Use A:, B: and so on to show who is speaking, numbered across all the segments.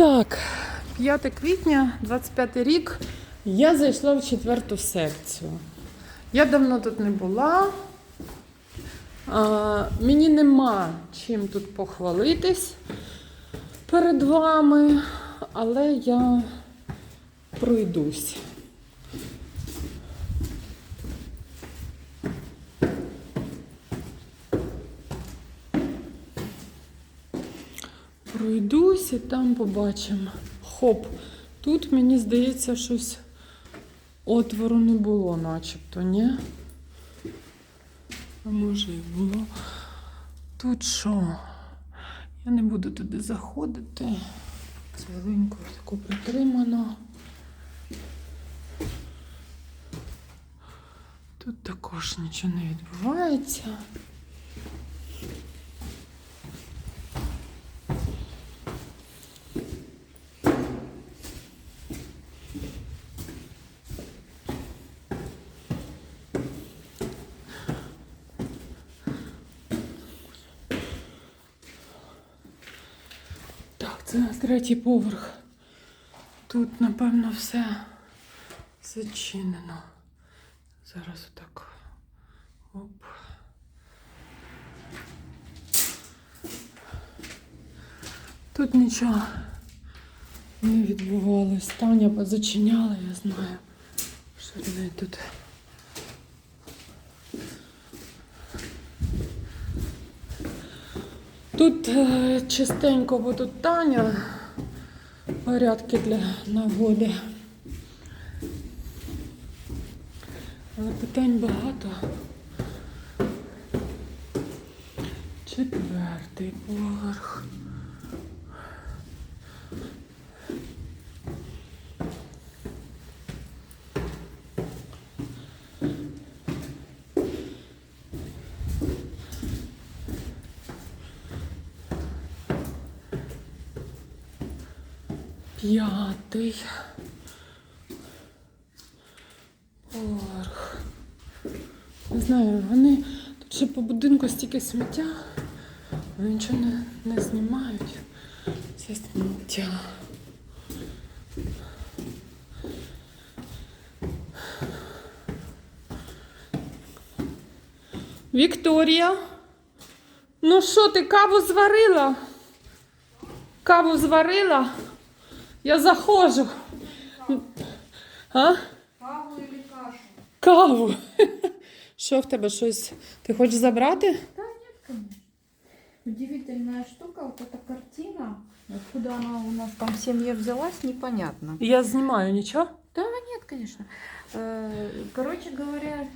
A: Так, 5 квітня, 25 рік. Я зайшла в четверту секцію. Я давно тут не була. А, мені нема чим тут похвалитись перед вами, але я пройдусь. Пройдусь і там побачимо. Хоп. Тут мені здається, щось отвору не було, начебто, ні? А може і було. Тут що? Я не буду туди заходити. Хвилинку таку притримано. Тут також нічого не відбувається. Це третій поверх. Тут, напевно, все зачинено. Зараз отак. Оп. Тут нічого не відбувалось. Таня позачиняла, я знаю. Що в неї тут. Тут чистенько частенько, бо Таня. Порядки для нагоди. Але питань багато. Четвертий поверх. П'ятий поверх. Не знаю, вони тут ще по будинку стільки сміття, вони нічого не, не знімають. Це сміття. Вікторія, ну що, ти каву зварила? Каву зварила? Я заходжу. А?
B: Каву или кашу?
A: Каву. Що в тебе щось? Ти хочеш забрати?
B: Да нет, конечно. Удивительная штука, вот эта картина. Откуда она у нас там в семье взялась, непонятно.
A: Я знімаю нічого.
B: Да нет, конечно. Э, Короче говоря,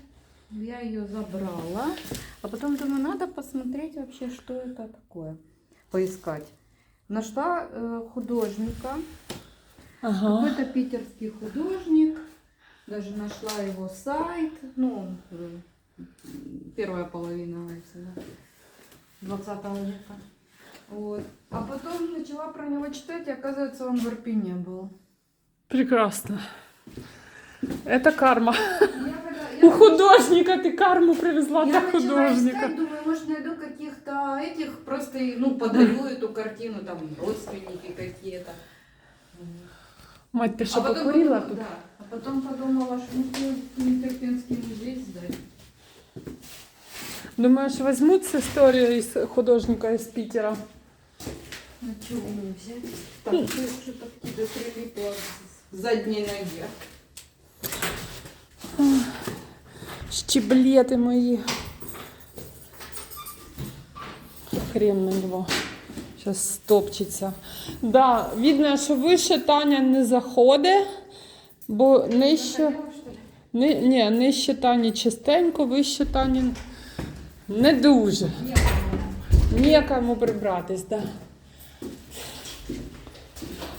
B: я ее забрала, а потом думаю, надо посмотреть вообще, что это такое, поискать. Нашла э, художника,
A: Ага.
B: какой-то питерский художник, даже нашла его сайт, ну, э, первая половина этого 20 века. Вот. А потом начала про него читать, и оказывается, он в Ирпене был.
A: Прекрасно. Это карма.
B: Я
A: У
B: я-
A: художника ти карму привезла
B: Я
A: для
B: начала
A: художника.
B: искать, думаю, может найду каких-то этих, просто ну подарю эту картину, там родственники какие-то.
A: Мать, ти що
B: а потом
A: покурила
B: подумала-
A: тут?
B: Да. А потом подумала, что ну Терпинский музей сдать.
A: Думаєш, візьмуть цю історію із художника із Пітера?
B: А что мне взять? Так, ты уже так тебе прилипла с задней ноги.
A: Щеблети мої. Хрен на нього. Зараз стопчеться. Да, видно, що вище Таня не заходить, бо нижче. Ни, ні, нижче Тані чистенько, вище Тані не дуже. Нікому прибратись, да.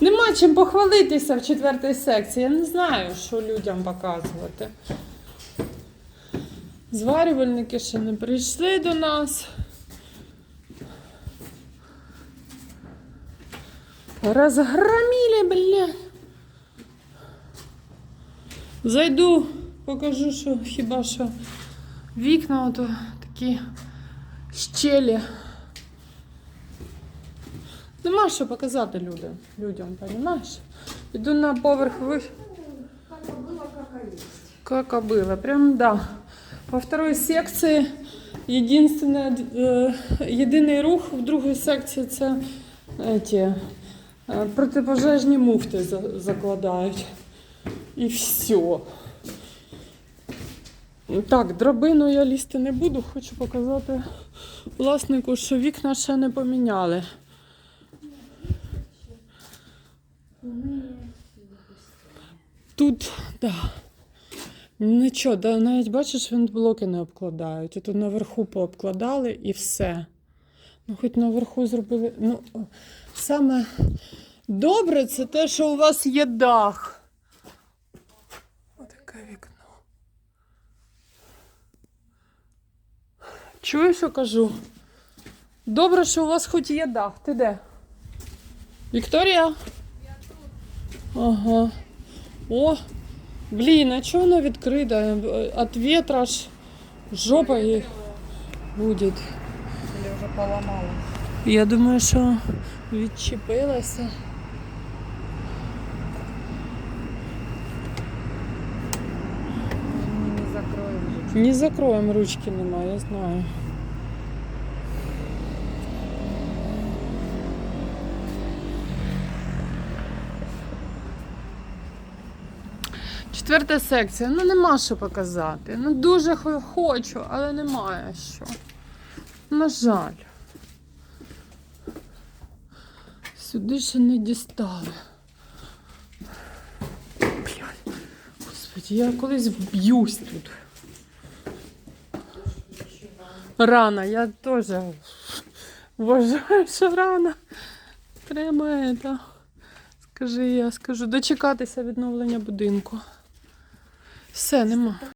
A: Нема чим похвалитися в четвертій секції. Я не знаю, що людям показувати. Зварювальники ще не прийшли до нас. Розгромили, блядь. Зайду, покажу, що хіба що вікна ото такі щелі. Нема що показати людям, людям, розумієш? Іду на поверх вище.
B: Как было, как и есть.
A: Как было, прям да. По второй секції єдине, е, єдиний рух в другій секції це эти, е, протипожежні муфти за- закладають. І все. Так, драбину я лізти не буду, хочу показати власнику, що вікна ще не поміняли. Тут, так. Да. Нічого, да, навіть бачиш, вентблоки не обкладають. Тут наверху пообкладали і все. Ну, хоч наверху зробили. Ну, саме добре це те, що у вас є дах. Отаке вікно. Чуєш, що кажу? Добре, що у вас хоч є дах. Ти де? Вікторія? Я тут. Ага. О, блін, а чого воно відкрита? От ветра ж жопа їй буде.
B: Или уже поломала.
A: Я думаю, що відчепилася.
B: Не, закроем.
A: Не закроємо, ручки немає, я знаю. Четверта секція. Ну нема що показати. Ну дуже хочу, але немає що. На жаль. Сюди ще не дістали. Блядь. Господи, я колись вб'юсь тут. Рано, я теж вважаю, що рано. Треба. Скажи, я скажу, дочекатися відновлення будинку. Все, нема.